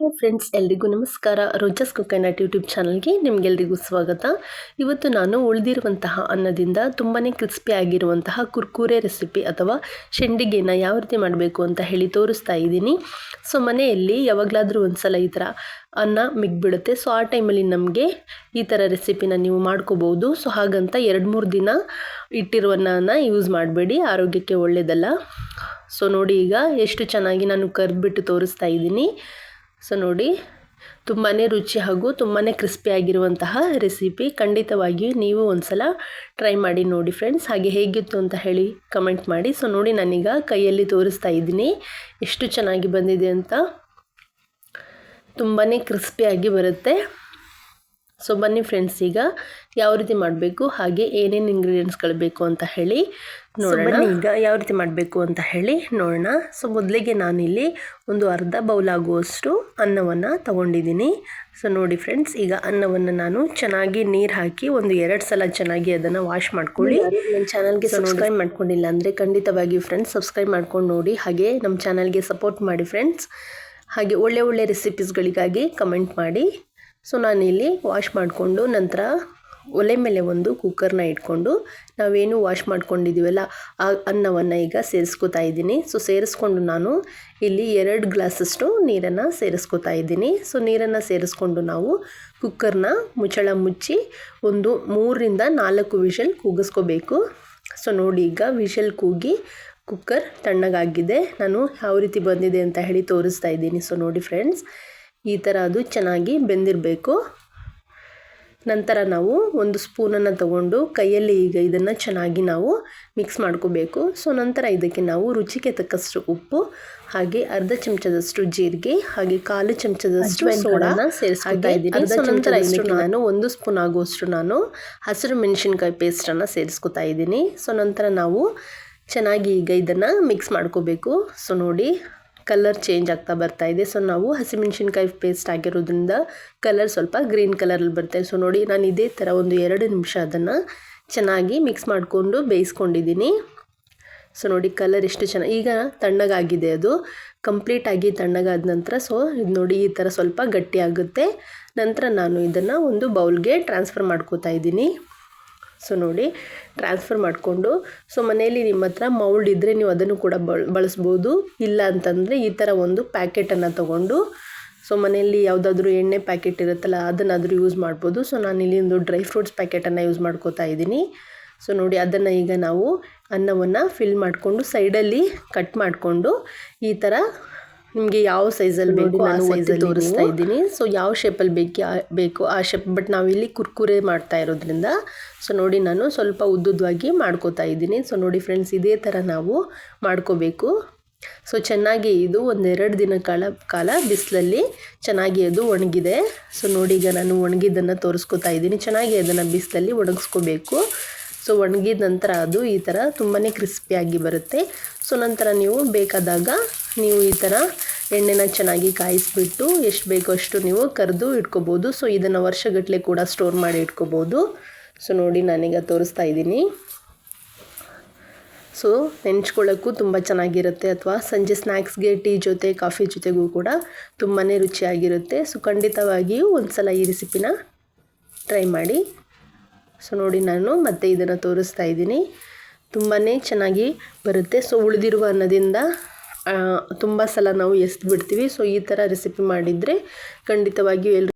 Hi friends, ಎಲ್ರಿಗೂ ನಮಸ್ಕಾರ. Roses and YouTube ಚಾನಲ್ಗೆ ನಿಮಗೆಲ್ರಿಗೂ ಸ್ವಾಗತ. ಇವತ್ತು ನಾನು ಉಳಿದಿರುವಂತಹ ಅನ್ನದಿಂದ ತುಂಬಾ ಆಗಿರುವಂತಹ ಕುರ್ಕುರೆ ರೆಸಿಪಿ ಅಥವಾ ಶೆಂಡಿಗೆನ ಯಾವ ರೀತಿ ಮಾಡಬೇಕು ಅಂತ ಹೇಳಿ ತೋರಿಸ್ತಾ ಇದ್ದೀನಿ. ಸೊ, ಮನೆಯಲ್ಲಿ ಯಾವಾಗಲಾದರೂ ಒಂದು ಸಲ ಈ ಥರ ಅನ್ನ ಮಿಗ್ಬಿಡುತ್ತೆ. ಸೊ, ಆ ಟೈಮಲ್ಲಿ ನಮಗೆ ಈ ಥರ ರೆಸಿಪಿನ ನೀವು ಮಾಡ್ಕೋಬೋದು. ಸೊ, ಹಾಗಂತ ಎರಡು ಮೂರು ದಿನ ಇಟ್ಟಿರುವ ಅನ್ನನ ಯೂಸ್ ಮಾಡಬೇಡಿ. ಆರೋಗ್ಯಕ್ಕೆ ಒಳ್ಳೆಯದಲ್ಲ ಸೊ, ನೋಡಿ ಈಗ ಎಷ್ಟು ಚೆನ್ನಾಗಿ ನಾನು ಕರೆದ್ಬಿಟ್ಟು ತೋರಿಸ್ತಾ ಇದ್ದೀನಿ. ಸೊ ನೋಡಿ ತುಂಬಾ ರುಚಿ ಹಾಗೂ ತುಂಬಾ ಕ್ರಿಸ್ಪಿಯಾಗಿರುವಂತಹ ರೆಸಿಪಿ ಖಂಡಿತವಾಗಿಯೂ ನೀವು ಒಂದು ಸಲ ಟ್ರೈ ಮಾಡಿ ನೋಡಿ ಫ್ರೆಂಡ್ಸ್. ಹಾಗೆ ಹೇಗಿತ್ತು ಅಂತ ಹೇಳಿ ಕಮೆಂಟ್ ಮಾಡಿ. ಸೊ ನೋಡಿ, ನಾನೀಗ ಕೈಯಲ್ಲಿ ತೋರಿಸ್ತಾ ಇದ್ದೀನಿ. ಎಷ್ಟು ಚೆನ್ನಾಗಿ ಬಂದಿದೆ ಅಂತ. ತುಂಬಾ ಕ್ರಿಸ್ಪಿಯಾಗಿ ಬರುತ್ತೆ. ಸೊ ಬನ್ನಿ ಫ್ರೆಂಡ್ಸ್ ಈಗ ಯಾವ ರೀತಿ ಮಾಡಬೇಕು ಹಾಗೆ ಏನೇನು ಇಂಗ್ರೀಡಿಯೆಂಟ್ಸ್ಗಳು ಬೇಕು ಅಂತ ಹೇಳಿ ನೋಡೋಣ. ಈಗ ಯಾವ ರೀತಿ ಮಾಡಬೇಕು ಅಂತ ಹೇಳಿ ನೋಡೋಣ. ಸೊ ಮೊದಲಿಗೆ ನಾನಿಲ್ಲಿ ಒಂದು ಅರ್ಧ ಬೌಲ್ ಆಗುವಷ್ಟು ಅನ್ನವನ್ನು ತಗೊಂಡಿದ್ದೀನಿ. ಸೊ ನೋಡಿ ಫ್ರೆಂಡ್ಸ್ ಈಗ ಅನ್ನವನ್ನು ನಾನು ಚೆನ್ನಾಗಿ ನೀರು ಹಾಕಿ ಒಂದು ಎರಡು ಸಲ ಚೆನ್ನಾಗಿ ಅದನ್ನು ವಾಶ್ ಮಾಡ್ಕೊಳ್ಳಿ. ನನ್ನ ಚಾನಲ್ಗೆ ಸಬ್ಸ್ಕ್ರೈಬ್ ಮಾಡ್ಕೊಂಡಿಲ್ಲ ಅಂದರೆ ಖಂಡಿತವಾಗಿ ಫ್ರೆಂಡ್ಸ್ ಸಬ್ಸ್ಕ್ರೈಬ್ ಮಾಡ್ಕೊಂಡು ನೋಡಿ. ಹಾಗೆ ನಮ್ಮ ಚಾನಲ್ಗೆ ಸಪೋರ್ಟ್ ಮಾಡಿ ಫ್ರೆಂಡ್ಸ್ ಹಾಗೆ ಒಳ್ಳೆ ಒಳ್ಳೆ ರೆಸಿಪೀಸ್ಗಳಿಗಾಗಿ ಕಮೆಂಟ್ ಮಾಡಿ. ಸೊ ನಾನಿಲ್ಲಿ ವಾಶ್ ಮಾಡಿಕೊಂಡು ನಂತರ ಒಲೆ ಮೇಲೆ ಒಂದು ಕುಕ್ಕರ್ನ ಇಟ್ಕೊಂಡು ನಾವೇನು ವಾಶ್ ಮಾಡ್ಕೊಂಡಿದ್ದೀವಲ್ಲ, ಆ ಅನ್ನವನ್ನು ಈಗ ಸೇರಿಸ್ಕೊತಾ ಇದ್ದೀನಿ. ಸೊ ಸೇರಿಸ್ಕೊಂಡು ನಾನು ಇಲ್ಲಿ ಎರಡು ಗ್ಲಾಸಷ್ಟು ನೀರನ್ನು ಸೇರಿಸ್ಕೊತಾ ಇದ್ದೀನಿ. ಸೊ ನೀರನ್ನು ಸೇರಿಸ್ಕೊಂಡು ನಾವು ಕುಕ್ಕರ್ನ ಮುಚ್ಚಳ ಮುಚ್ಚಿ ಒಂದು ಮೂರರಿಂದ ನಾಲ್ಕು ವಿಷಲ್ ಕೂಗಿಸ್ಕೋಬೇಕು. ಸೊ ನೋಡಿ ಈಗ ವಿಷಲ್ ಕೂಗಿ ಕುಕ್ಕರ್ ತಣ್ಣಗಾಗಿದೆ. ನಾನು ಯಾವ ರೀತಿ ಬಂದಿದೆ ಅಂತ ಹೇಳಿ ತೋರಿಸ್ತಾ ಇದ್ದೀನಿ. ಸೊ ನೋಡಿ ಫ್ರೆಂಡ್ಸ್ ಈ ಥರ ಅದು ಚೆನ್ನಾಗಿ ಬೆಂದಿರಬೇಕು. ನಂತರ ನಾವು ಒಂದು ಸ್ಪೂನನ್ನು ತಗೊಂಡು ಕೈಯಲ್ಲಿ ಈಗ ಇದನ್ನು ಚೆನ್ನಾಗಿ ನಾವು ಮಿಕ್ಸ್ ಮಾಡ್ಕೋಬೇಕು. ಸೊ ನಂತರ ಇದಕ್ಕೆ ನಾವು ರುಚಿಗೆ ತಕ್ಕಷ್ಟು ಉಪ್ಪು ಹಾಗೆ ಅರ್ಧ ಚಮಚದಷ್ಟು ಜೀರಿಗೆ ಹಾಗೆ ಕಾಲು ಚಮಚದಷ್ಟು ಸೋಡಾನ ಸೇರಿಸ್ತಾ ಇದ್ದೀನಿ ಅರ್ಧ ನಂತರ ಇದಕ್ಕೆ ನಾನು ಒಂದು ಸ್ಪೂನ್ ಆಗುವಷ್ಟು ನಾನು ಹಸಿರು ಮೆಣಸಿನ್ಕಾಯಿ ಪೇಸ್ಟನ್ನು ಸೇರಿಸ್ಕೊತಾ ಇದ್ದೀನಿ. ಸೊ ನಂತರ ನಾವು ಚೆನ್ನಾಗಿ ಈಗ ಇದನ್ನು ಮಿಕ್ಸ್ ಮಾಡ್ಕೋಬೇಕು. ಸೊ ನೋಡಿ ಕಲರ್ ಚೇಂಜ್ ಆಗ್ತಾ ಬರ್ತಾ ಇದೆ. ಸೊ, ನಾವು ಹಸಿಮೆಣ್ಸಿನ್ಕಾಯಿ ಪೇಸ್ಟ್ ಆಗಿರೋದ್ರಿಂದ ಕಲರ್ ಸ್ವಲ್ಪ ಗ್ರೀನ್ ಕಲರಲ್ಲಿ ಬರುತ್ತೆ. ಸೊ, ನೋಡಿ, ನಾನು ಇದೇ ಥರ ಒಂದು ಎರಡು ನಿಮಿಷ ಅದನ್ನು ಚೆನ್ನಾಗಿ ಮಿಕ್ಸ್ ಮಾಡಿಕೊಂಡು ಬೇಯಿಸ್ಕೊಂಡಿದ್ದೀನಿ. ಸೊ, ನೋಡಿ, ಕಲರ್ ಎಷ್ಟು ಚೆನ್ನಾಗಿ, ಈಗ ತಣ್ಣಗಾಗಿದೆ ಅದು. ಕಂಪ್ಲೀಟಾಗಿ ತಣ್ಣಗಾದ ನಂತರ, ಸೊ, ಇದು ನೋಡಿ, ಈ ಥರ ಸ್ವಲ್ಪ ಗಟ್ಟಿಯಾಗುತ್ತೆ ನಂತರ ನಾನು ಇದನ್ನು ಒಂದು ಬೌಲ್ಗೆ ಟ್ರಾನ್ಸ್ಫರ್ ಮಾಡ್ಕೋತಾ ಇದ್ದೀನಿ. ಸೊ ನೋಡಿ ಟ್ರಾನ್ಸ್ಫರ್ ಮಾಡಿಕೊಂಡು, ಸೊ ಮನೆಯಲ್ಲಿ ನಿಮ್ಮ ಹತ್ರ ಮೌಲ್ಡ್ ಇದ್ದರೆ ನೀವು ಅದನ್ನು ಕೂಡ ಬಳ, ಬಳಸ್ಬೋದು. ಇಲ್ಲ ಅಂತಂದರೆ ಈ ಥರ ಒಂದು ಪ್ಯಾಕೆಟನ್ನು ತೊಗೊಂಡು, ಸೊ ಮನೆಯಲ್ಲಿ ಯಾವುದಾದ್ರೂ ಎಣ್ಣೆ ಪ್ಯಾಕೆಟ್ ಇರುತ್ತಲ್ಲ, ಅದನ್ನಾದರೂ ಯೂಸ್ ಮಾಡ್ಬೋದು. ಸೊ ನಾನು ಇಲ್ಲಿ ಒಂದು ಡ್ರೈ ಫ್ರೂಟ್ಸ್ ಪ್ಯಾಕೆಟನ್ನು ಯೂಸ್ ಮಾಡ್ಕೋತಾ ಇದ್ದೀನಿ. ಸೊ ನೋಡಿ, ಅದನ್ನು ಈಗ ನಾವು ಅನ್ನವನ್ನು ಫಿಲ್ ಮಾಡಿಕೊಂಡು ಸೈಡಲ್ಲಿ ಕಟ್ ಮಾಡಿಕೊಂಡು, ಈ ಥರ ನಿಮಗೆ ಯಾವ ಸೈಜಲ್ಲಿ ಬೇಕು ಆ ಸೈಜಲ್ಲಿ ತೋರಿಸ್ತಾ ಇದ್ದೀನಿ. ಸೊ ಯಾವ ಶೇಪಲ್ಲಿ ಬೇಕು ಬೇಕು ಆ ಶೇಪ್ ಬಟ್ ನಾವಿಲ್ಲಿ ಕುರ್ಕುರೆ ಮಾಡ್ತಾ ಇರೋದ್ರಿಂದ ಸೊ ನೋಡಿ ನಾನು ಸ್ವಲ್ಪ ಉದ್ದುದ್ವಾಗಿ ಮಾಡ್ಕೋತಾ ಇದ್ದೀನಿ. ಸೊ ನೋಡಿ ಫ್ರೆಂಡ್ಸ್ ಇದೇ ಥರ ನಾವು ಮಾಡ್ಕೋಬೇಕು. ಸೊ ಚೆನ್ನಾಗಿ ಇದು ಒಂದೆರಡು ದಿನ ಕಾಲ ಕಾಲ ಬಿಸಿಲಲ್ಲಿ ಚೆನ್ನಾಗಿ ಅದು ಒಣಗಿದೆ. ಸೊ ನೋಡಿ ಈಗ ನಾನು ಒಣಗಿದ್ದನ್ನು ತೋರಿಸ್ಕೊತಾ ಇದ್ದೀನಿ. ಚೆನ್ನಾಗಿ ಅದನ್ನು ಬಿಸಿಲಲ್ಲಿ ಒಣಗಿಸ್ಕೋಬೇಕು. ಸೊ ಒಣಗಿದ ನಂತರ ಅದು ಈ ಥರ ತುಂಬಾ ಕ್ರಿಸ್ಪಿಯಾಗಿ ಬರುತ್ತೆ. ಸೊ ನಂತರ ನೀವು ಬೇಕಾದಾಗ ನೀವು ಈ ಥರ ಎಣ್ಣೆನ ಚೆನ್ನಾಗಿ ಕಾಯಿಸಿಬಿಟ್ಟು ಎಷ್ಟು ಬೇಕೋ ಅಷ್ಟು ನೀವು ಕರೆದು ಇಟ್ಕೋಬೋದು. ಸೊ ಇದನ್ನು ವರ್ಷಗಟ್ಟಲೆ ಕೂಡ ಸ್ಟೋರ್ ಮಾಡಿ ಇಟ್ಕೋಬೋದು. ಸೊ ನೋಡಿ ನಾನೀಗ ತೋರಿಸ್ತಾ ಇದ್ದೀನಿ. ಸೊ ನೆಂಚ್ಕೊಳ್ಳೋಕ್ಕೂ ತುಂಬ ಚೆನ್ನಾಗಿರುತ್ತೆ ಅಥವಾ ಸಂಜೆ ಸ್ನ್ಯಾಕ್ಸ್ಗೆ ಟೀ ಜೊತೆ, ಕಾಫಿ ಜೊತೆಗೂ ಕೂಡ ತುಂಬಾ ರುಚಿಯಾಗಿರುತ್ತೆ. ಸೊ ಖಂಡಿತವಾಗಿಯೂ ಒಂದು ಸಲ ಈ ರೆಸಿಪಿನ ಟ್ರೈ ಮಾಡಿ. ಸೊ ನೋಡಿ ನಾನು ಮತ್ತೆ ಇದನ್ನು ತೋರಿಸ್ತಾ ಇದ್ದೀನಿ. ತುಂಬಾ ಚೆನ್ನಾಗಿ ಬರುತ್ತೆ. ಸೊ ಉಳಿದಿರುವ ಅನ್ನದಿಂದ ತುಂಬ ಸಲ ನಾವು ಎಸ್ದು ಬಿಡ್ತೀವಿ ಸೊ ಈ ಥರ ರೆಸಿಪಿ ಮಾಡಿದರೆ ಖಂಡಿತವಾಗಿಯೂ ಎಲ್ರು